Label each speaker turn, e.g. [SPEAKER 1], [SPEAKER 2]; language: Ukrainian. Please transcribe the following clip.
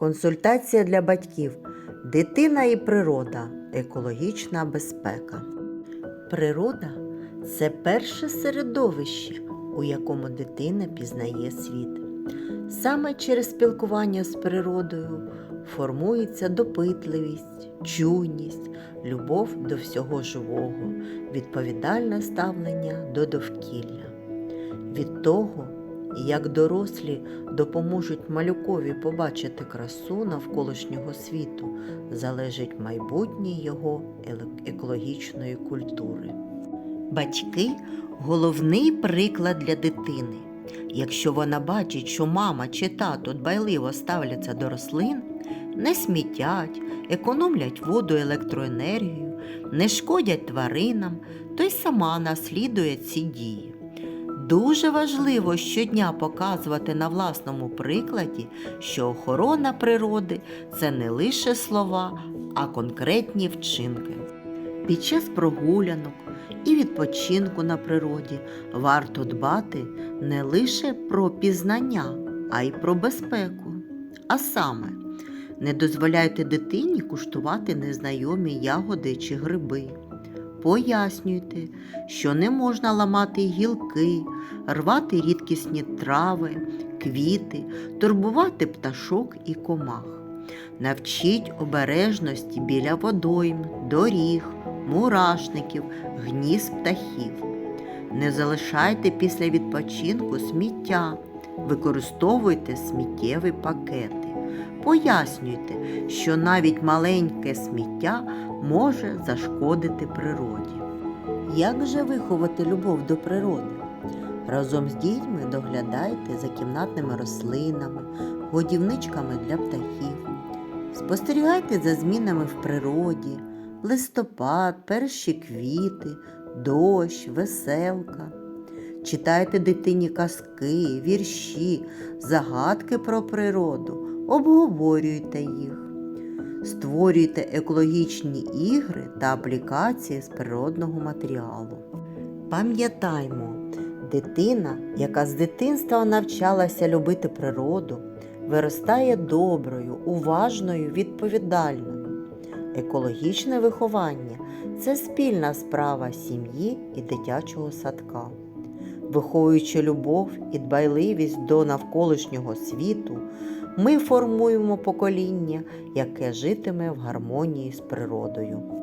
[SPEAKER 1] Консультація для батьків. Дитина і природа. Екологічна безпека. Природа це перше середовище, у якому дитина пізнає світ. Саме через спілкування з природою формується допитливість, чуйність, любов до всього живого, відповідальне ставлення до довкілля. Від того, як дорослі допоможуть малюкові побачити красу навколишнього світу, залежить майбутнє його екологічної культури. Батьки головний приклад для дитини. Якщо вона бачить, що мама чи тато дбайливо ставляться до рослин, не смітять, економлять воду електроенергію, не шкодять тваринам, то й сама наслідує ці дії. Дуже важливо щодня показувати на власному прикладі, що охорона природи це не лише слова, а конкретні вчинки. Під час прогулянок і відпочинку на природі варто дбати не лише про пізнання, а й про безпеку. А саме, не дозволяйте дитині куштувати незнайомі ягоди чи гриби. Пояснюйте, що не можна ламати гілки, рвати рідкісні трави, квіти, турбувати пташок і комах. Навчіть обережності біля водойм, доріг, мурашників, гнізд птахів. Не залишайте після відпочинку сміття, використовуйте сміттєві пакети. Пояснюйте, що навіть маленьке сміття може зашкодити природі. Як же виховати любов до природи? Разом з дітьми доглядайте за кімнатними рослинами, годівничками для птахів. Спостерігайте за змінами в природі, листопад, перші квіти, дощ, веселка. Читайте дитині казки, вірші, загадки про природу, обговорюйте їх. Створюйте екологічні ігри та аплікації з природного матеріалу. Пам'ятаймо, дитина, яка з дитинства навчалася любити природу, виростає доброю, уважною, відповідальною. Екологічне виховання це спільна справа сім'ї і дитячого садка. Виховуючи любов і дбайливість до навколишнього світу, ми формуємо покоління, яке житиме в гармонії з природою.